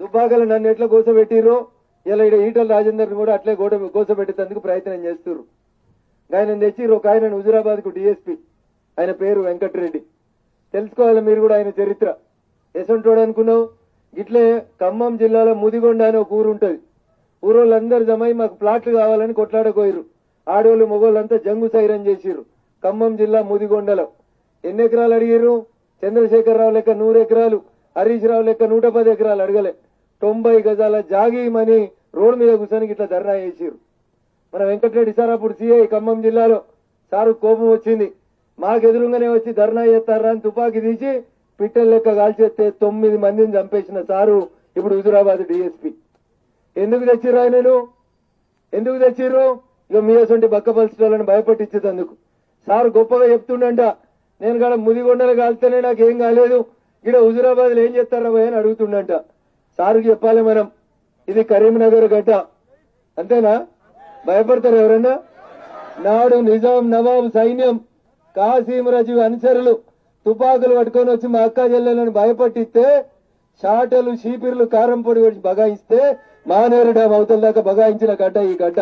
దుబ్బాకలు నన్ను ఎట్లా గోసపెట్టిర్రో ఇలా ఇక్కడ ఈటల రాజేందర్ని కూడా అట్లే గోడ కోసపెట్టేందుకు ప్రయత్నం చేస్తున్నారు ఆయన తెచ్చిర్రు ఒక ఆయన హుజురాబాద్కు డిఎస్పీ ఆయన పేరు వెంకటరెడ్డి. తెలుసుకోవాలి మీరు కూడా ఆయన చరిత్ర. ఎసంటోడు అనుకున్నావు? ఇట్లే ఖమ్మం జిల్లాలో ముదిగొండ అనే ఒక ఊరు ఉంటది. ఊరోళ్ళందరూ జమై మాకు ప్లాట్లు కావాలని కొట్లాడకోయిరు ఆడోళ్ళు మొగోళ్ళంతా జంగు సైరం చేసిర్రు. ఖమ్మం జిల్లా ముదిగొండలో. ఎన్ని ఎకరాలు అడిగిర్రు? చంద్రశేఖరరావు లెక్క నూరు ఎకరాలు హరీష్ రావు లెక్క నూట పది ఎకరాలు అడగలే. తొంభై గజాల జాగీమని రోడ్డు మీద కూర్చొని ఇట్లా ధర్నా చేసిర్రు. మన వెంకటరెడ్డి సార్ అప్పుడు సిఐ ఖమ్మం జిల్లాలో సారు కోపం వచ్చింది. మాకు ఎదురుగానే వచ్చి ధర్నా చేస్తారా అని తుపాకీ తీసి పిట్టల లెక్క కాల్చేస్తే తొమ్మిది మందిని చంపేసిన సారు ఇప్పుడు హుజురాబాద్ డిఎస్పి. ఎందుకు తెచ్చిర్రు ఆయనను ఎందుకు తెచ్చిర్రు? ఇక మీసంటి అసొంటి బక్క భయపట్టించేందుకు సార్ గొప్పగా చెప్తుండంట నేను కాడ ముదిగొండలు కాల్తేనే నాకు ఏం కాలేదు. ఇక్కడ హుజురాబాద్లో ఏం చేస్తారా అని అడుగుతుండంట. సార్కి చెప్పాలి మనం ఇది కరీంనగర్ గడ్డ. అంతేనా? భయపడతారు ఎవరన్నా? నాడు నిజాం నవాబ్ సైన్యం కాసీం రజు అనుచరులు తుపాకులు పట్టుకొని వచ్చి మా అక్క చెల్లెలను భయపట్టిస్తే షాటలు షీపిర్లు కారం పొడి వచ్చి బగాయిస్తే మానేరు డ్యామ్ అవతల దాకా బగాయించిన గడ్డ ఈ గడ్డ.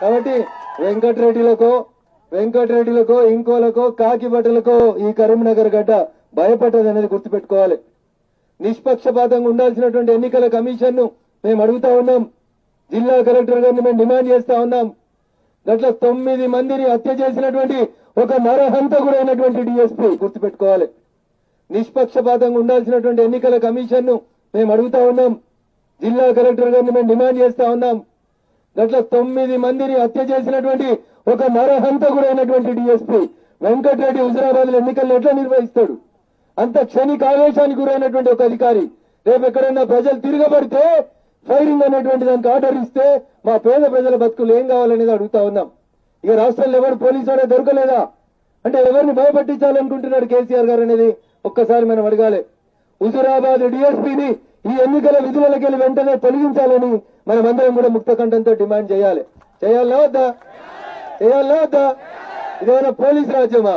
కాబట్టి వెంకటరెడ్డిలకో వెంకటరెడ్డిలకో ఇంకోలకో కాకి బట్టలకో ఈ కరీంనగర్ గడ్డ భయపడ్డది అనేది గుర్తుపెట్టుకోవాలి. నిష్పక్షపాతంగా ఉండాల్సినటువంటి ఎన్నికల కమిషన్ను మేము అడుగుతా ఉన్నాం. జిల్లా కలెక్టర్ గారిని మేము డిమాండ్ చేస్తా ఉన్నాం. గట్ల తొమ్మిది మందిని హత్య చేసినటువంటి ఒక అయినటువంటి డిఎస్పీ గుర్తుపెట్టుకోవాలి. నిష్పక్షపాతంగా ఉండాల్సినటువంటి ఎన్నికల కమిషన్ను మేము అడుగుతా ఉన్నాం. జిల్లా కలెక్టర్ గారిని మేము డిమాండ్ చేస్తా ఉన్నాం. గట్ల తొమ్మిది మందిని హత్య చేసినటువంటి ఒక అయినటువంటి డిఎస్పీ వెంకటరెడ్డి హుజరాబాద్ ఎన్నికలను ఎట్లా నిర్వహిస్తాడు? అంత క్షణిక ఆవేశానికి గురైనటువంటి ఒక అధికారి రేపు ఎక్కడైనా ప్రజలు తిరగబడితే ఫైరింగ్ అనేటువంటి దానికి ఆర్డర్ ఇస్తే మా పేద ప్రజల బతుకులు ఏం కావాలనేది అడుగుతా ఉన్నాం. ఇక రాష్ట్రంలో ఎవరు పోలీసు వాడే దొరకలేదా? అంటే ఎవరిని భయపట్టించాలనుకుంటున్నాడు కేసీఆర్ గారు అనేది ఒక్కసారి మనం అడగాలి. హుజురాబాద్ డిఎస్పీని ఈ ఎన్నికల విధులకెళ్ళి వెంటనే తొలగించాలని మనం అందరం కూడా ముక్తకంఠంతో డిమాండ్ చేయాలి. చేయాలా వద్దా? చేయాలా వద్దా? ఇదేమైనా పోలీస్ రాజ్యమా?